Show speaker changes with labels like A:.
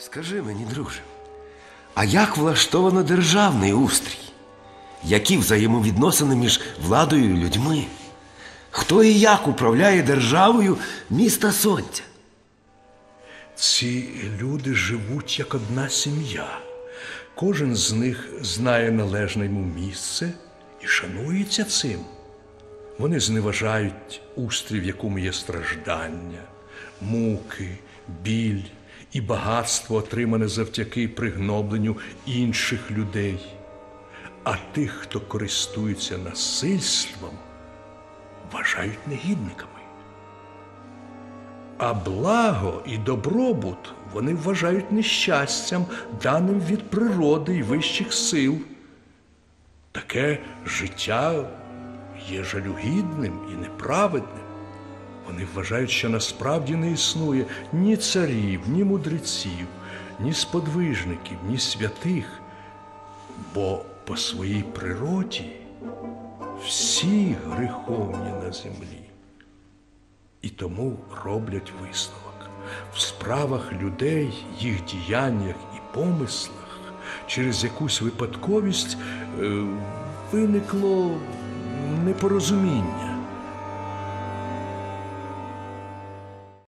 A: Скажи мені, друже, а як влаштовано державний устрій? Які взаємовідносини між владою і людьми? Хто і як управляє державою міста Сонця?
B: Ці люди живуть як одна сім'я. Кожен з них знає належне йому місце і шанується цим. Вони зневажають устрій, в якому є страждання, муки, біль і багатство, отримане завдяки пригнобленню інших людей. А тих, хто користується насильством, вважають негідниками. А благо і добробут вони вважають нещастям, даним від природи і вищих сил. Таке життя є жалюгідним і неправедним. Вони вважають, що насправді не існує ні царів, ні мудреців, ні сподвижників, ні святих, бо по своїй природі всі греховні на землі. І тому роблять висновок в справах людей, їх діяннях і помислах через якусь випадковість е, виникло непорозуміння.